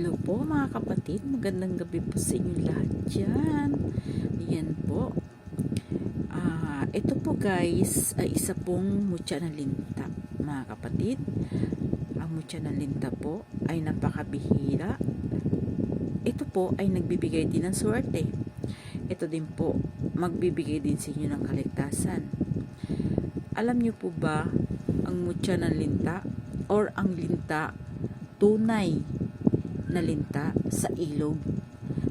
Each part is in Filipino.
Hello po mga kapatid, magandang gabi po sa inyo lahat dyan. Ayan po. Ah, ito po guys ay isa pong mutya na linta mga kapatid. Ang mutya na linta po ay napakabihira. Ito po ay nagbibigay din ng swerte. Ito din po magbibigay din sa inyo ng kaligtasan. Alam niyo po ba ang mutya ng linta or ang linta tunay na linta sa ilog.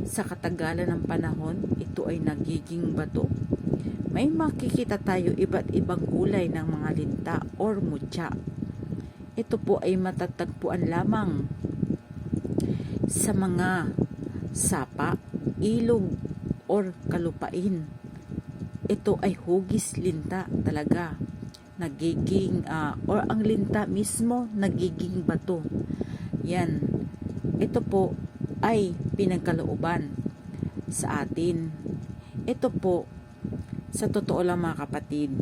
Sa katagalan ng panahon, ito ay nagiging bato. May makikita tayo iba't ibang kulay ng mga linta or mutya. Ito po ay matatagpuan lamang sa mga sapa, ilog, or kalupain. Ito ay hugis linta talaga. Nagiging, ah, or ang linta mismo nagiging bato. Yan, ito po ay pinagkalooban sa atin. Ito po, sa totoo lang mga kapatid,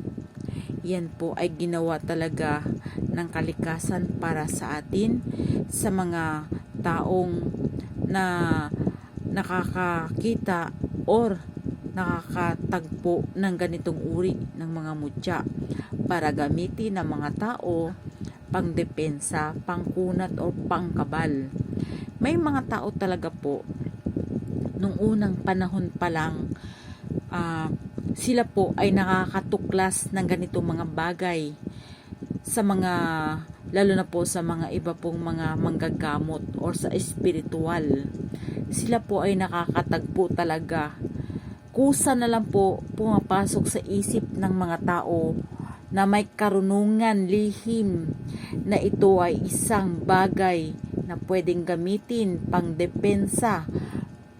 yan po ay ginawa talaga ng kalikasan para sa atin sa mga taong na nakakakita or nakakatagpo ng ganitong uri ng mga mutya para gamitin ng mga tao pangdepensa, pangkunat o pangkabal. May mga tao talaga po nung unang panahon pa lang uh, sila po ay nakakatuklas ng ganitong mga bagay sa mga lalo na po sa mga iba pong mga manggagamot or sa espiritual. Sila po ay nakakatagpo talaga. Kusa na lang po pumapasok sa isip ng mga tao na may karunungan lihim na ito ay isang bagay na pwedeng gamitin pang depensa,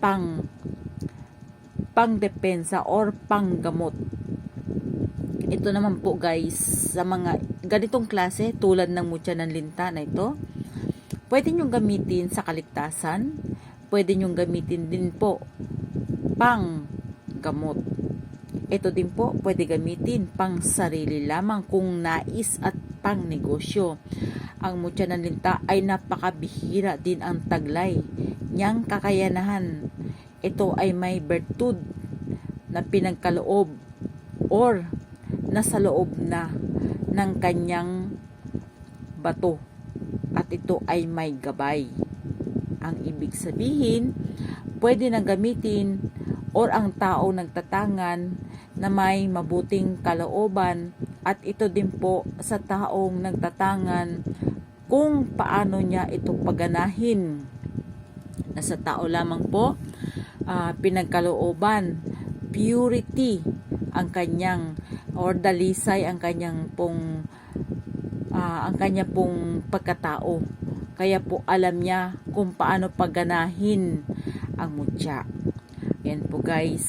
pang pang depensa or pang gamot. Ito naman po guys, sa mga ganitong klase tulad ng mutya ng linta na ito, pwede nyo gamitin sa kaligtasan, pwede nyo gamitin din po pang gamot. Ito din po pwede gamitin pang sarili lamang kung nais at pang negosyo. Ang mutya ng linta ay napakabihira din ang taglay niyang kakayanahan. Ito ay may bertud na pinagkaloob or nasa loob na ng kanyang bato at ito ay may gabay. Ang ibig sabihin, pwede na gamitin or ang tao nagtatangan na may mabuting kalooban at ito din po sa taong nagtatangan kung paano niya ito paganahin. Nasa tao lamang po uh, pinagkalooban, purity ang kanyang or dalisay ang kanyang pong uh, ang kanya pong pagkatao. Kaya po alam niya kung paano paganahin ang mutya. Yan po guys.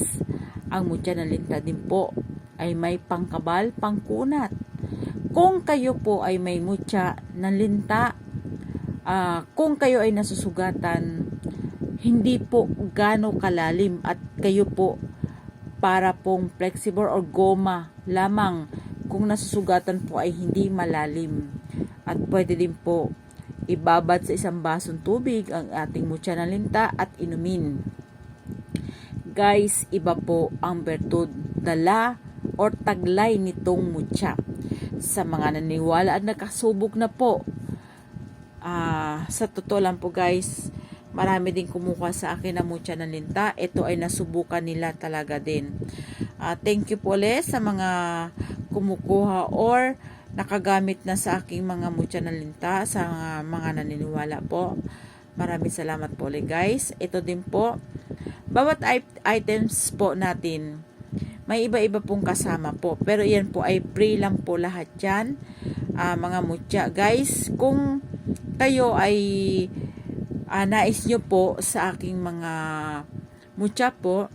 Ang mutya ng linta din po ay may pangkabal, pangkunat. Kung kayo po ay may mutya ng linta, uh, kung kayo ay nasusugatan, hindi po gano kalalim at kayo po para pong flexible or goma lamang kung nasusugatan po ay hindi malalim. At pwede din po ibabad sa isang basong tubig ang ating mutya ng linta at inumin. Guys, iba po ang bertud. Dala or taglay nitong mutya. Sa mga naniwala at nakasubok na po, uh, sa totoo lang po guys, marami din kumukuha sa akin ng mutya ng linta. Ito ay nasubukan nila talaga din. Uh, thank you po ulit sa mga kumukuha or nakagamit na sa aking mga mutya ng linta sa mga naniniwala po. Maraming salamat po ulit guys. Ito din po, bawat items po natin may iba-iba pong kasama po. Pero yan po ay free lang po lahat yan. Uh, mga mutya. Guys, kung kayo ay uh, nais nyo po sa aking mga mutya po,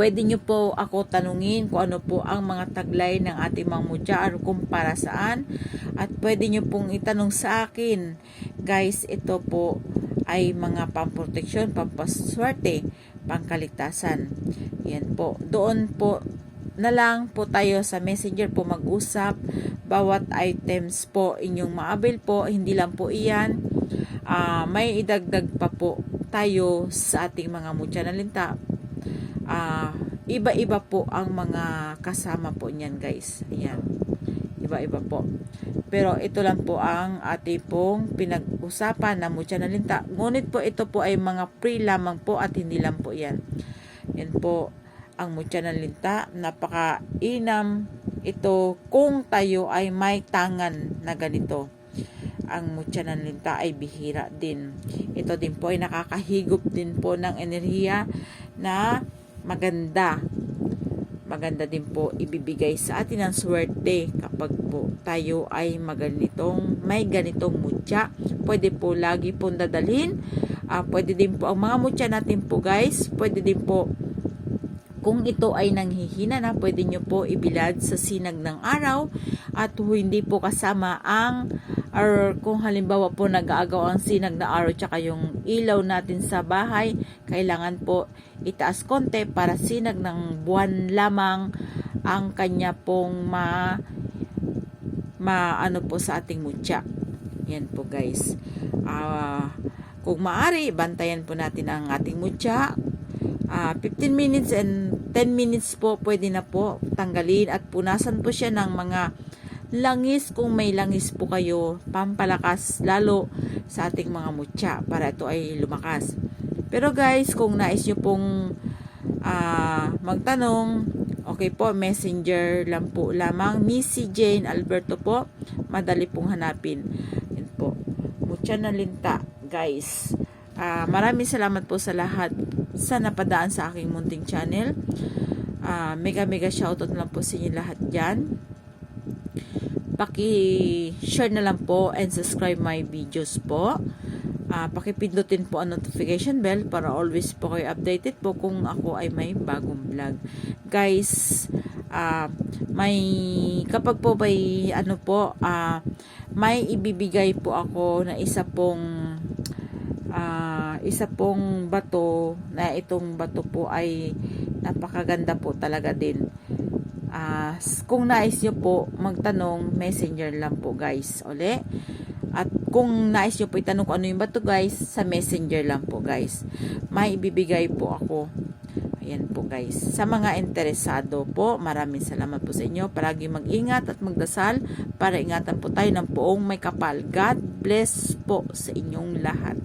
pwede nyo po ako tanungin kung ano po ang mga taglay ng ating mga mutya or kung para saan. At pwede nyo pong itanong sa akin. Guys, ito po ay mga pamproteksyon, pampaswerte, pangkaligtasan. Yan po. Doon po na lang po tayo sa messenger po mag-usap. Bawat items po inyong maabil po, hindi lang po iyan. ah, may idagdag pa po tayo sa ating mga mutya na linta. Ah, iba-iba po ang mga kasama po niyan guys. Ayan. Iba-iba po. Pero ito lang po ang ating pong pinag-usapan na mutya na linta. Ngunit po ito po ay mga pre lamang po at hindi lang po yan. Yan po ang mutya ng linta. Napaka-inam ito kung tayo ay may tangan na ganito. Ang mutya ng linta ay bihira din. Ito din po ay nakakahigop din po ng enerhiya na maganda. Maganda din po ibibigay sa atin ang swerte kapag po tayo ay maganitong, may ganitong mutya. Pwede po lagi pong dadalhin. Ah, pwede din po ang mga mutya natin po guys. Pwede din po kung ito ay nanghihina na, pwede nyo po ibilad sa sinag ng araw at hindi po kasama ang or kung halimbawa po nag-aagaw ang sinag na araw tsaka yung ilaw natin sa bahay, kailangan po itaas konti para sinag ng buwan lamang ang kanya pong ma maano po sa ating mutya. Yan po guys. Ah, kung maari, bantayan po natin ang ating mutya. Ah, 15 minutes and 10 minutes po pwede na po tanggalin at punasan po siya ng mga langis kung may langis po kayo pampalakas lalo sa ating mga mutya para ito ay lumakas. Pero guys, kung nais nyo pong ah, magtanong, okay po, messenger lang po lamang. Missy Jane Alberto po, madali pong hanapin. Yan po. Mutya na linta, guys. Ah, maraming salamat po sa lahat sa napadaan sa aking munting channel. Ah, mega mega shoutout lang po sa inyo lahat dyan. Paki-share na lang po and subscribe my videos po. Ah, pakipindutin po ang notification bell para always po kayo updated po kung ako ay may bagong vlog. Guys, ah, may kapag po may ano po, ah, may ibibigay po ako na isa pong ah, isa pong bato na itong bato po ay napakaganda po talaga din. Ah, kung nais nyo po magtanong, messenger lang po guys. Uli. At kung nais nyo po itanong kung ano yung bato guys, sa messenger lang po guys. May ibibigay po ako. Ayan po guys. Sa mga interesado po, maraming salamat po sa inyo. Palagi mag-ingat at magdasal para ingatan po tayo ng poong may kapal. God bless po sa inyong lahat.